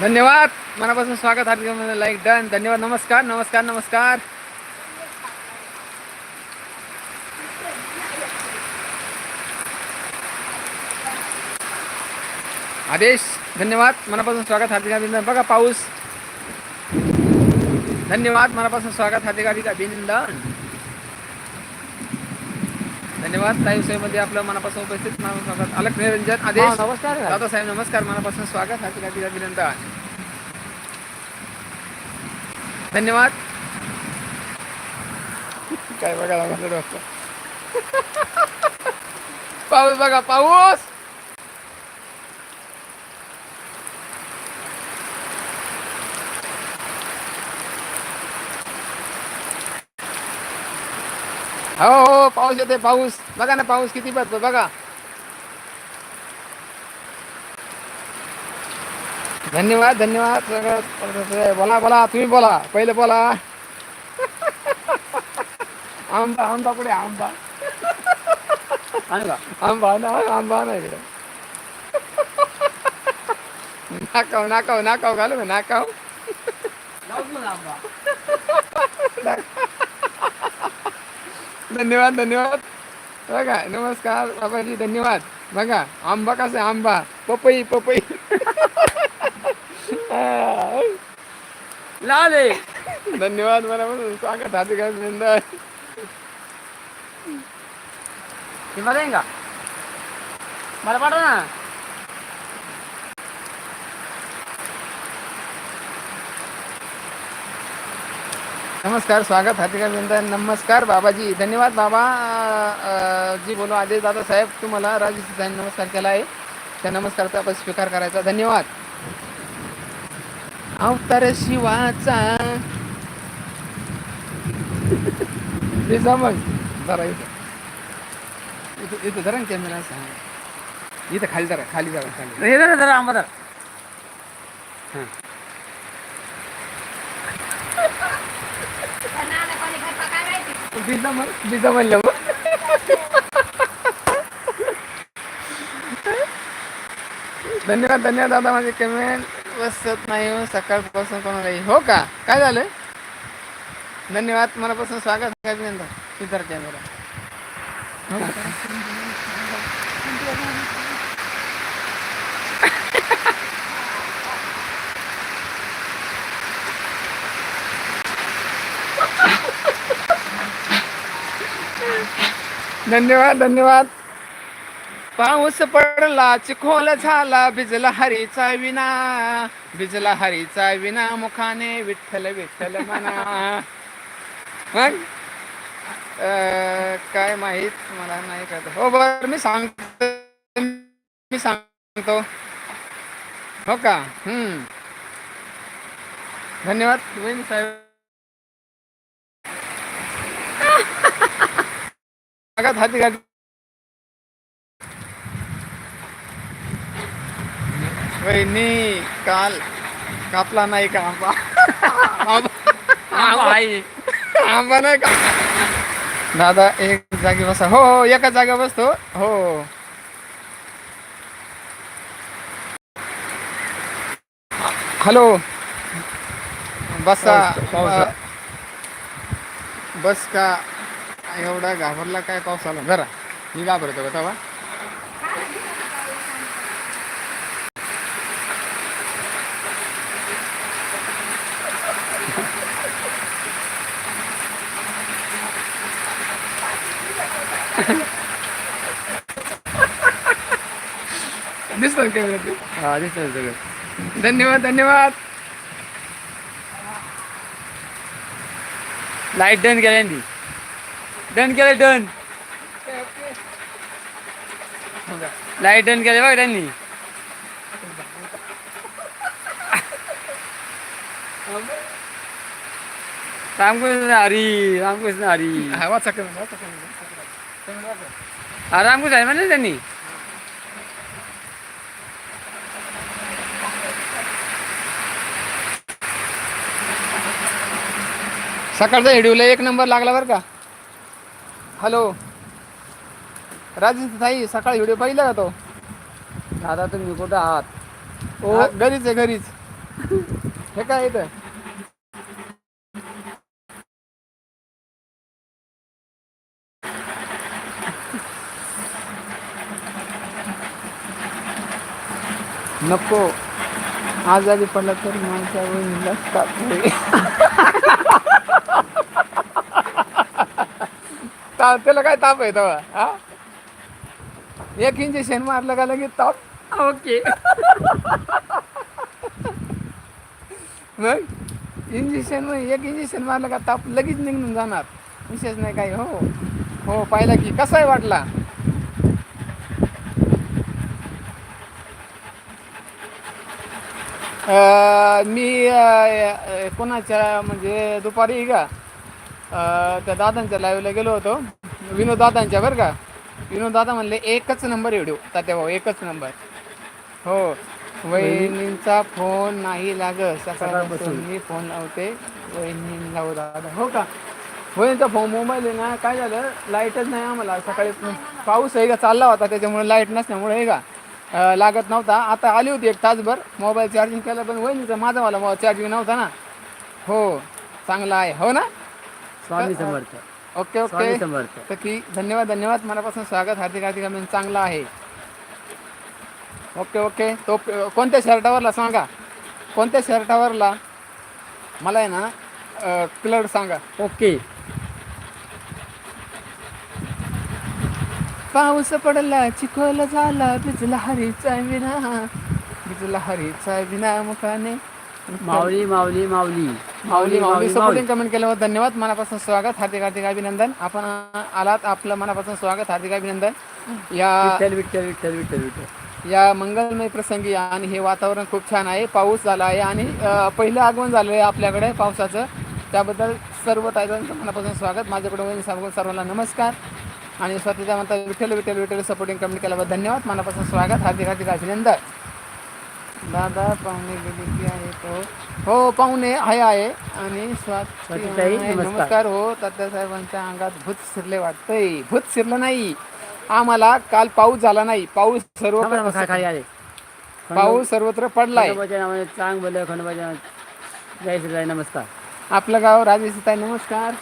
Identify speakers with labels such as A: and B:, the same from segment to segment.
A: धन्यवाद. मनापासून स्वागत हार्दिक लाईक डन धन्यवाद नमस्कार नमस्कार नमस्कार. आदेश धन्यवाद मनापासून स्वागत हार्दिक अभिनंदन बघा पाऊस. धन्यवाद मनापासून स्वागत हार्दिक हार्दिक अभिनंदन धन्यवाद लाईव्ह सोयीमध्ये आपलं मनापासून उपस्थित मनापासून स्वागत. अलग निरंजन आदेश.
B: नमस्कार.
A: दादा साहेब नमस्कार मनापासून स्वागत हार्दिक हार्दिक अभिनंदन धन्यवाद. काय बघा माझं डोकं. पाऊस बघा पाऊस. हो हो पाऊस येते पाऊस. बघा ना पाऊस किती पडतो बघा. धन्यवाद धन्यवाद. सगळं बोला बोला तुम्ही बोला. पहिले बोला. आंबा आंबा पुढे आंबा. आंबा ना आंबा नाही इकडे. नाकाव नाकाव नाकाव घालू नाकाव. धन्यवाद धन्यवाद. बघा नमस्कार बाबाजी धन्यवाद. बघा आंबा कसा? आंबा. पपई पपई.
B: लाल. आहे
A: धन्यवाद मला म्हणून. स्वागत हार्दिक अभिनंदन
B: ते मला येईन का? मला पाठव ना.
A: नमस्कार स्वागत हातिका अभिनंदन नमस्कार बाबाजी. धन्यवाद बाबा. जी बोलो आदेश दादा साहेब तुम्हाला राजेश नमस्कार केला आहे. त्या नमस्कारचा आपण स्वीकार करायचा. धन्यवाद. अवतार शिवाचा. ते समज जरा इथं. इथं इथं जरा कॅमेरा सांग इथं खाली जरा खाली जरा खाली.
B: हे जरा जरा आंबा जरा
A: बिजा म्हण बिजा म्हणलं मग धन्यवाद धन्यवाद दादा माझे कमेंट बसत नाही हो सकाळपासून कोणालाही हो का काय झालं धन्यवाद मनापासून स्वागत आहे अभिनंदन इतर हो धन्यवाद धन्यवाद। पाऊस पडला चिखोल झाला भिजला हरीचा विना भिजला हरीचा विना मुखाने विठ्ठल विठ्ठल म्हणा मग काय माहीत? मला नाही कळत. हो बर मी सांगतो. मी सांगतो. हो का? हम्म. धन्यवाद. वहिनी साहेब. हाती घाल वहिनी काल कापला नाही का आंबा? आंबा
B: आंबा आहे.
A: आंबा नाही का? दादा एक जागी बसा. हो हो एका जागा बसतो. हो. हॅलो. बसा. बस का. एवढा घाबरला काय पाऊस आला? जरा. मी घाबरतो का तेव्हा दिसतो कॅमेरा
B: हा दिसतं सगळं
A: धन्यवाद धन्यवाद.
B: लाइट डन केलं ती डन केलं डन लाइट डन केले बघ त्यांनी. रामकृष्ण हरी रामकृष्ण हरी.
A: हा वाचा
B: रामकृष्ण हरी म्हणले त्यांनी.
A: सकाळचा व्हिडिओला एक नंबर लागला बरं का. हॅलो. राजेश ताई सकाळी व्हिडिओ पाहिला का तो?
B: दादा तुम्ही कुठं आहात?
A: हा, घरीच आहे घरीच. हे काय इथं? नको. आजारी पडला तर माझ्या वहिनीला ताप होईल. ता- त्याला काय ताप आहे तेव्हा? हा? एक इंजेक्शन मारलं का लगेच ताप?
B: ओके.
A: मग? इंजेक्शन एक इंजेक्शन मारलं का ताप लगेच निघून जाणार. विशेष नाही काही हो. हो पाहिला की कसाही वाटला? मी कोणाच्या म्हणजे दुपारी का त्या दादांच्या लाईव्हला गेलो होतो. विनोद दादांच्या बरं का. विनोद दादा म्हणले एकच नंबर व्हिडिओ तात्या भाऊ एकच नंबर हो. वहिनींचा फोन नाही लागत. सकाळपासून मी फोन लावते. वहिनी लावू हो दादा. हो का? वहिनीचा फोन मोबाईल आहे ना काय झालं? लाईटच नाही आम्हाला. सकाळी पाऊस आहे का? चालला होता. त्याच्यामुळे लाइट नसल्यामुळे आहे का? लागत नव्हता. आता आली होती एक तासभर. मोबाईल चार्जिंग केलं पण वहिनीचा माझावाला मोबाईल चार्जिंग नव्हता ना. हो चांगला आहे. हो ना?
B: स्वामी समर्थ.
A: Okay
B: Swami
A: okay
B: Samarth.
A: तर की धन्यवाद धन्यवाद. मनापासून स्वागत. हार्दिक हार्दिक अभिनंदन. चांगला आहे. Okay okay. तो कोणत्या शर्टावरला सांगा? कोणत्या शर्टावरला? मला आहे ना कलर सांगा.
B: ओके.
A: पाऊस पडला चिखल झाला भिजला हरीचा विना. भिजला हरीचा विना मुखाने.
B: माऊली माऊली माऊली.
A: माऊली माऊली सपोर्टिंग कमेंट केल्यावर धन्यवाद. मनापासून स्वागत. हार्दिक हार्दिक अभिनंदन. आपण आलात आपलं मनापासून स्वागत. हार्दिक अभिनंदन. या
B: विठ्ठल विठ्ठल विठ्ठल विठ्ठल विठ्ठल.
A: या मंगलमय प्रसंगी आणि हे वातावरण खूप छान आहे. पाऊस झाला आहे आणि पहिलं आगमन झालं आहे आपल्याकडे पावसाचं. त्याबद्दल सर्व ताईदांचं मनापासून स्वागत. माझ्याकडे वहिनी सांगून सर्वांना नमस्कार. आणि स्वतःच्या म्हणता विठ्ठल विठ्ठल विठ्ठल सपोर्टिंग कमेंट केल्याबद्दल धन्यवाद. मनापासून स्वागत. हार्दिक हार्दिक अभिनंदन. दादा पाहुणे गेले की आहे तो? हो पाहुणे आहे आहे. आणि स्वाती.
B: नमस्कार.
A: हो तात्यासाहेबांच्या अंगात भूत शिरले वाटतंय. भूत शिरलं नाही. आम्हाला काल पाऊस झाला नाही. पाऊस सर्व पाऊस सर्वत्र पडलाय.
B: चांग बोल नावाने. जय श्री नमस्कार.
A: आपलं गाव राजेशिताई नमस्कार?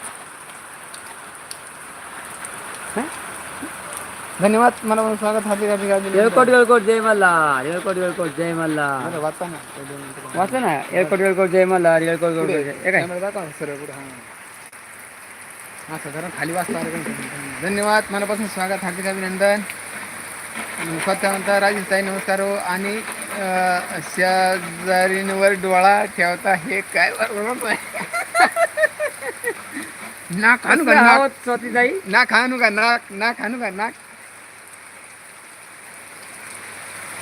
A: धन्यवाद मला स्वागत हार्दिक हार्दिक अभिनंदन.
B: येळकोट येळकोट जय मल्हार. येळकोट येळकोट जय मल्हार.
A: बरं, वाचा ना ते दोन मिनिटं.
B: वाचलं ना. येळकोट येळकोट जय मल्हार येळकोट येळकोट जय हे काय
A: कॅमेरा दाखवा ना सरळ पुढे. हां. असं जरा खाली वाचता आलं का नाही? धन्यवाद मनापासून स्वागत हार्दिक अभिनंदन. आणि स्वतः म्हणता राजेशताई नमस्कार हो. आणि अं, शेजारींवर डोळा ठेवता हे काय बरोबर नाही का नाक?
B: स्वातीताई
A: नाक हाणू का नाक? नाक हाणू का नाक?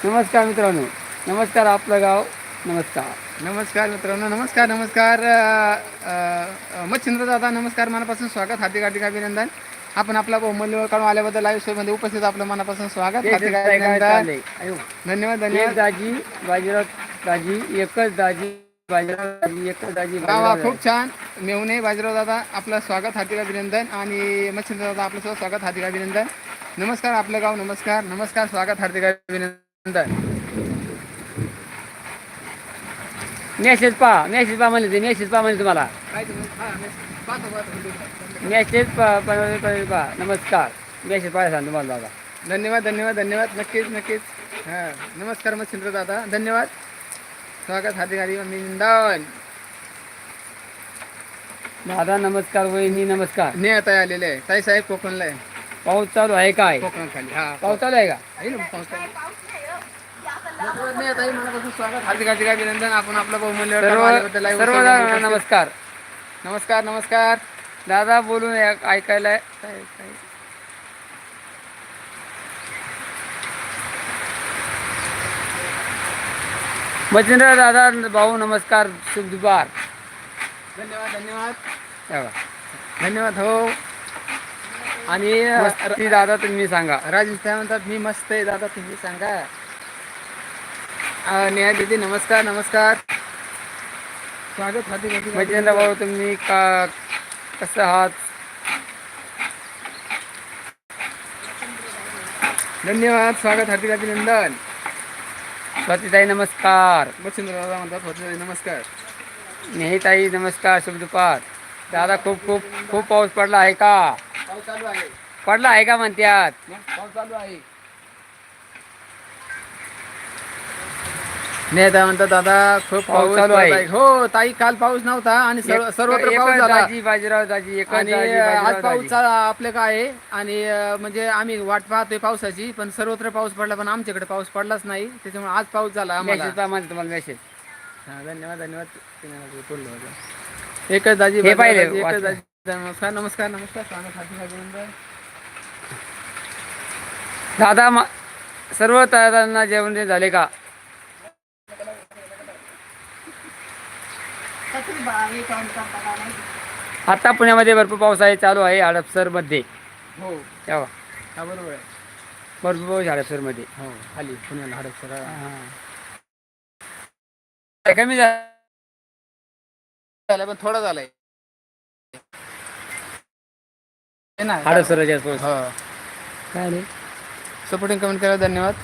B: नमस्कार मित्रांनो. नमस्कार आपलं गाव. नमस्कार.
A: नमस्कार मित्रांनो नमस्कार नमस्कार. मच्छिंद्र दादा नमस्कार. मनापासून स्वागत. हार्दिक हार्दिक अभिनंदन. आपण आपला बहुमूल्य काढून आल्याबद्दल लाईव्ह शो मध्ये उपस्थित आपलं मनापासून स्वागत. हार्दिक अभिनंदन. धन्यवाद धन्यवाद.
B: दाजी बाजीराव दाजी एकच दाजी.
A: वा खूप छान. मेवणे बाजीराव दादा आपलं स्वागत हार्दिक अभिनंदन. आणि मच्छिंद्र दादा आपलं सुद्धा स्वागत हार्दिक अभिनंदन. नमस्कार आपलं गाव नमस्कार. नमस्कार स्वागत हार्दिक अभिनंदन.
B: मेसेज पा मेसेज पा म्हणले मेसेज पा म्हणले तुम्हाला. मेसेज पा नमस्कार. मेसेज पाहिजे सांग तुम्हाला दादा.
A: धन्यवाद धन्यवाद धन्यवाद. नक्कीच नक्कीच. हां नमस्कार मच्छिंद्र दादा. धन्यवाद. स्वागत हार्दिक हार्दिक अभिनंदन
B: दादा नमस्कार वहिनी नमस्कार.
A: ने ताई आलेले आहे. ताई साहेब कोकणला आहे.
B: पाऊस चालू आहे काय
A: कोकणात खाली हा.
B: पाऊस चालू आहे का?
A: आहे ना पाऊस चालू. धन्यवाद ताई, मनापासून स्वागत. हार्दिक हार्दिक अभिनंदन. आपण आपलं बहुमूल्य
B: सर्व सर्व नमस्कार.
A: नमस्कार नमस्कार.
B: दादा बोलून ऐकायला काय काय मच्छिंद्र दादा भाऊ नमस्कार शुभ दुपार.
A: धन्यवाद धन्यवाद. धन्यवाद हो. आणि
B: मस्ती. दादा तुम्ही सांगा.
A: राजेश काय म्हणतात मी मस्त आहे दादा तुम्ही सांगा. नेहा दीदी नमस्कार नमस्कार. स्वागत हार्दिक
B: मच्छिंद्र भाऊ तुम्ही का कसं आहात?
A: धन्यवाद स्वागत हार्दिक अभिनंदन
B: स्वातीताई नमस्कार.
A: बचिंद्र दादा म्हणतात होते नमस्कार.
B: नेहीताई नमस्कार शुभ दुपार. दादा खूप खूप खूप पाऊस पडला आहे का?
A: पाऊस चालू आहे.
B: पडला आहे का म्हणत्यात?
A: पाऊस चालू आहे. नाही दादा म्हणतात दादा खूप
B: पाऊस चालू आहे.
A: हो ताई काल पाऊस नव्हता आणि सर्व- सर्वत्र
B: एकच
A: पाऊस झाला
B: दाजी बाजीराव दाजी एकच
A: आणि
B: दाजी
A: आज
B: बाजीराव
A: पाऊस
B: दाजी.
A: आपले काय आहे आणि अं, म्हणजे आम्ही वाट पाहतोय पावसाची पण सर्वत्र पाऊस पडला पण आमच्याकडे पाऊस पडलाच नाही त्याच्यामुळे आज पाऊस झाला आम्हाला
B: मेसेज तुम्हाला मेसेज
A: हा, धन्यवाद धन्यवाद मला बोललं होतं. एकच दाजी
B: हे पाहिले,
A: एकच
B: वाचलं.
A: दाजी नमस्कार नमस्कार नमस्कार अभिनंदन.
B: दादा मा- सर्व दादांना जेवण झाले का आता पुण्यामध्ये भरपूर पाऊस आहे चालू आहे हडपसरमध्ये
A: हो.
B: तेव्हा.
A: हा बरोबर आहे.
B: भरपूर पाऊस हडपसरमध्ये
A: हो खाली पुण्याला हडपसर
B: कमी झाला
A: झाला पण थोडा झालाय. हे ना
B: हडपसर पाऊस.
A: हो.
B: काय रे
A: सपोर्टिंग कमेंट करा धन्यवाद.